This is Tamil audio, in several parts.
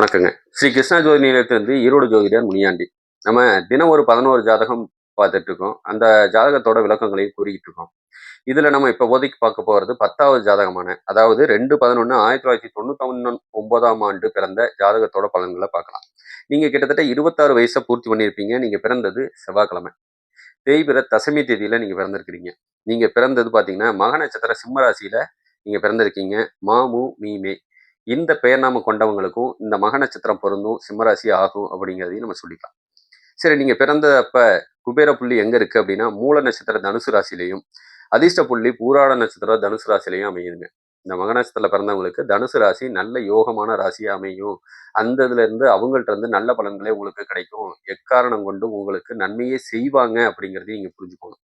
வணக்கங்க. ஸ்ரீ கிருஷ்ணா ஜோதி நிலையத்திலிருந்து ஈரோடு ஜோதிடர் முனியாண்டி. நம்ம தினம் ஒரு பதினோரு ஜாதகம் பார்த்துட்டு இருக்கோம் அந்த ஜாதகத்தோட விளக்கங்களையும் கூறிக்கிட்டு இருக்கோம் இதுல நம்ம இப்ப போதைக்கு பார்க்க போறது பத்தாவது ஜாதகமான அதாவது ரெண்டு பதினொன்று ஆயிரத்தி தொள்ளாயிரத்தி தொண்ணூத்தி ஒன்பதாம் ஆண்டு பிறந்த ஜாதகத்தோட பலன்களை பார்க்கலாம். நீங்க கிட்டத்தட்ட இருபத்தாறு வயசை பூர்த்தி பண்ணியிருப்பீங்க. நீங்க பிறந்தது செவ்வாய்க்கிழமை. தேய்பிர தசமி தேதியில நீங்க பிறந்திருக்கிறீங்க. நீங்க பிறந்தது பாத்தீங்கன்னா மக நட்சத்திர சிம்ம ராசியில நீங்க பிறந்திருக்கீங்க. மாமு மீமே இந்த பெயர் நாம கொண்டவங்களுக்கும் இந்த மக நட்சத்திரம் பொருந்தும் சிம்மராசி ஆகும் அப்படிங்கிறதையும் நம்ம சொல்லிக்கலாம். சரி நீங்க பிறந்தப்ப குபேர புள்ளி எங்க இருக்கு அப்படின்னா மூல நட்சத்திர தனுசு ராசிலையும் அதிர்ஷ்ட புள்ளி பூராட நட்சத்திர தனுசு ராசிலையும் அமையுதுங்க. இந்த மக நட்சத்திரத்துல பிறந்தவங்களுக்கு தனுசு ராசி நல்ல யோகமான ராசியா அமையும். அந்த இதுல இருந்து அவங்கள்ட்ட இருந்து நல்ல பலன்களே உங்களுக்கு கிடைக்கும். எக்காரணம் கொண்டு உங்களுக்கு நன்மையே செய்வாங்க அப்படிங்கிறதையும் நீங்க புரிஞ்சுக்கணும்.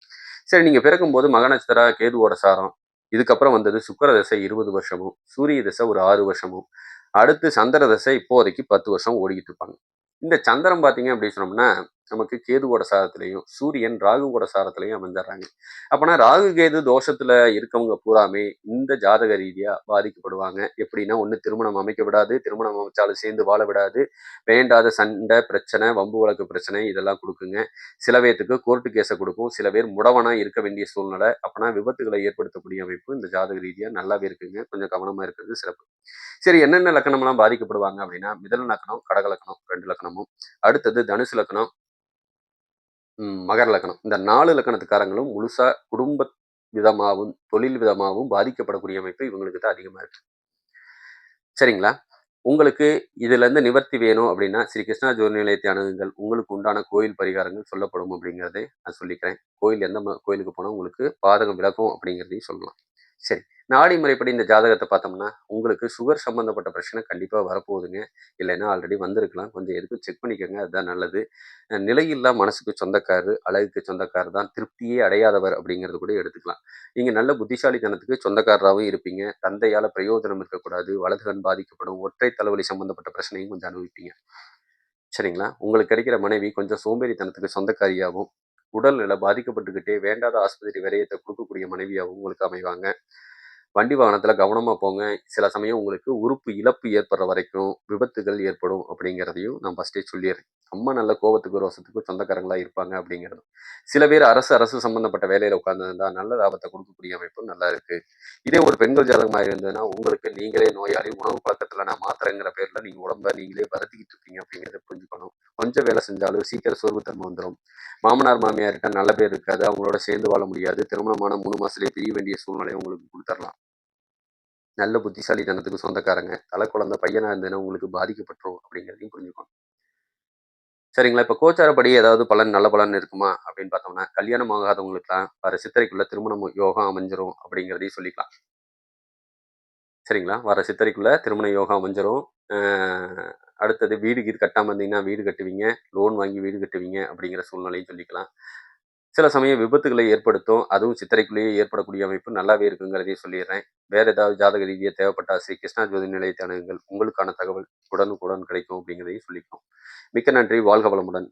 சரி நீங்க பிறக்கும்போது மக நட்சத்திர கேதுவோட சாரம் இதுக்கப்புறம் வந்தது சுக்கர தசை இருபது வருஷமும் சூரிய தசை ஒரு ஆறு வருஷமும். அடுத்து சந்திர தசை இப்போதைக்கு பத்து வருஷம் ஓடிக்கிட்டு இருப்பாங்க. இந்த சந்திரன் பார்த்தீங்க அப்படின்னு சொன்னோம்னா நமக்கு கேதுவோட சாரத்திலையும் சூரியன் ராகுவோட சாரத்திலையும் அமைந்துடுறாங்க அப்போனா ராகு கேது தோஷத்துல இருக்கவங்க பூராமே இந்த ஜாதக ரீதியா பாதிக்கப்படுவாங்க. எப்படின்னா ஒன்று திருமணம் அமைக்க விடாது திருமணம் அமைச்சாலும் சேர்ந்து வாழ விடாது. வேண்டாத சண்டை பிரச்சனை வம்பு வழக்கு பிரச்சனை இதெல்லாம் கொடுக்குங்க. சில பேர்த்துக்கு கோர்ட்டு கேஸை கொடுக்கும். சில பேர் முடவனா இருக்க வேண்டிய சூழ்நிலை. அப்போனா விபத்துகளை ஏற்படுத்தக்கூடிய அமைப்பு இந்த ஜாதக ரீதியா நல்லாவே இருக்குங்க. கொஞ்சம் கவனமா இருக்கிறது சிறப்பு. சரி என்னென்ன லக்கணம்லாம் பாதிக்கப்படுவாங்க அப்படின்னா மிதன லக்கணம் கடக லக்கணம் ரெண்டு லக்கணமும். அடுத்தது தனுசு லக்கணம். மகர லக்கணம். இந்த நாலு லக்கணத்துக்காரங்களும் முழுசா குடும்ப விதமாகவும் தொழில் விதமாகவும் பாதிக்கப்படக்கூடிய அமைப்பு இவங்களுக்கு தான் அதிகமாக இருக்கு. சரிங்களா? உங்களுக்கு இதுல இருந்து நிவர்த்தி வேணும் அப்படின்னா ஸ்ரீ கிருஷ்ணா ஜோதி நிலையத்தை அணுகுங்கள். உங்களுக்கு உண்டான கோயில் பரிகாரங்கள் சொல்லப்படும் அப்படிங்கிறதே நான் சொல்லிக்கிறேன். கோயில் எந்த கோயிலுக்கு போனால் உங்களுக்கு பாதகம் விளக்கும் அப்படிங்கிறதையும் சொல்லலாம். சரி. நாடி முறைப்படி இந்த ஜாதகத்தை பார்த்தோம்னா உங்களுக்கு சுகர் சம்மந்தப்பட்ட பிரச்சனை கண்டிப்பாக வரப்போகுதுங்க. இல்லைன்னா ஆல்ரெடி வந்திருக்கலாம். கொஞ்சம் எதுக்கும் செக் பண்ணிக்கோங்க. அதுதான் நல்லது. நிலையில்லா மனசுக்கு சொந்தக்காரர் அழகுக்கு சொந்தக்காரர் தான் திருப்தியே அடையாதவர் அப்படிங்கிறது கூட எடுத்துக்கலாம். நீங்கள் நல்ல புத்திசாலித்தனத்துக்கு சொந்தக்காரராகவும் இருப்பீங்க. தந்தையால் பிரயோஜனம் இருக்கக்கூடாது. வலதுகன் பாதிக்கப்படும். ஒற்றை தலைவலி சம்மந்தப்பட்ட பிரச்சனையும் கொஞ்சம் அனுபவிப்பீங்க. சரிங்களா? உங்களுக்கு கிடைக்கிற மனைவி கொஞ்சம் சோம்பேறித்தனத்துக்கு சொந்தக்காரியாகவும் உடல்நிலை பாதிக்கப்பட்டுக்கிட்டே வேண்டாத ஆஸ்பத்திரி விரயத்தை கொடுக்கக்கூடிய மனைவியாகவும் உங்களுக்கு அமைவாங்க. வண்டி வாகனத்தில் கவனமாக போங்க. சில சமயம் உங்களுக்கு உறுப்பு இழப்பு ஏற்படுற வரைக்கும் விபத்துகள் ஏற்படும் அப்படிங்கிறதையும் நான் ஃபஸ்ட்டே சொல்லிடுறேன். அம்மா நல்ல கோபத்துக்கு ரோசத்துக்கு சொந்தக்காரங்களா இருப்பாங்க அப்படிங்கிறது சில பேர் அரசு அரசு சம்பந்தப்பட்ட வேலையில உட்கார்ந்துருந்தா நல்ல லாபத்தை கொடுக்கக்கூடிய அமைப்பும் நல்லா இருக்கு. இதே ஒரு பெண்கள் ஜாதகமாக இருந்ததுன்னா உங்களுக்கு நீங்களே நோயாளி உணவு பழக்கத்துல நான் மாத்திரங்கிற பேர்ல நீங்க உடம்ப நீங்களே வருத்திக்கிட்டு இருக்கீங்க அப்படிங்கிறத புரிஞ்சுக்கணும். கொஞ்சம் வேலை செஞ்சாலும் சீக்கிரம் சோர்வுத்தன்மை வந்துடும் மாமனார் மாமியார்கிட்ட நல்ல பேர் இருக்காது. அவங்களோட சேர்ந்து வாழ முடியாது. திருமணமான மூணு மாசத்துலேயே பிரிய வேண்டிய சூழ்நிலையை உங்களுக்கு கொடுத்துடலாம் நல்ல புத்திசாலித்தனத்துக்கு சொந்தக்காரங்க. தலை குழந்தை பையனாக இருந்ததுன்னா உங்களுக்கு பாதிக்கப்பட்டுரும் அப்படிங்கிறதையும் புரிஞ்சுக்கணும். சரிங்களா? இப்போ கோச்சாரப்படி ஏதாவது பலன் நல்ல பலன் இருக்குமா? அப்படின்னு பார்த்தோம்னா கல்யாணம் ஆகாதவங்களுக்குலாம் வர சித்திரைக்குள்ள திருமணம் யோகம் அமைஞ்சிரும் அப்படிங்கிறதையும் சொல்லிக்கலாம். சரிங்களா? வர சித்திரைக்குள்ள திருமண யோகம் அமைஞ்சிரும். அடுத்தது வீடு கீடு கட்டாமல் இருந்தீங்கன்னா வீடு கட்டுவீங்க. லோன் வாங்கி வீடு கட்டுவீங்க அப்படிங்கிற சூழ்நிலையும் சொல்லிக்கலாம். சில சமயம் விபத்துகளை ஏற்படுத்தும். அதுவும் சித்திரைக்குள்ளேயே ஏற்படக்கூடிய அமைப்பு நல்லாவே இருக்குங்கிறதையும் சொல்லிடுறேன். வேற ஏதாவது ஜாதக ரீதியாக தேவைப்பட்டா ஸ்ரீ கிருஷ்ணா ஜோதி நிலையத்தை அணுகுங்கள் உங்களுக்கான தகவல் உடனுக்குடன் கிடைக்கும் அப்படிங்கிறதையும் சொல்லிக்கணும். மிக்க நன்றி. வாழ்க வளமுடன்.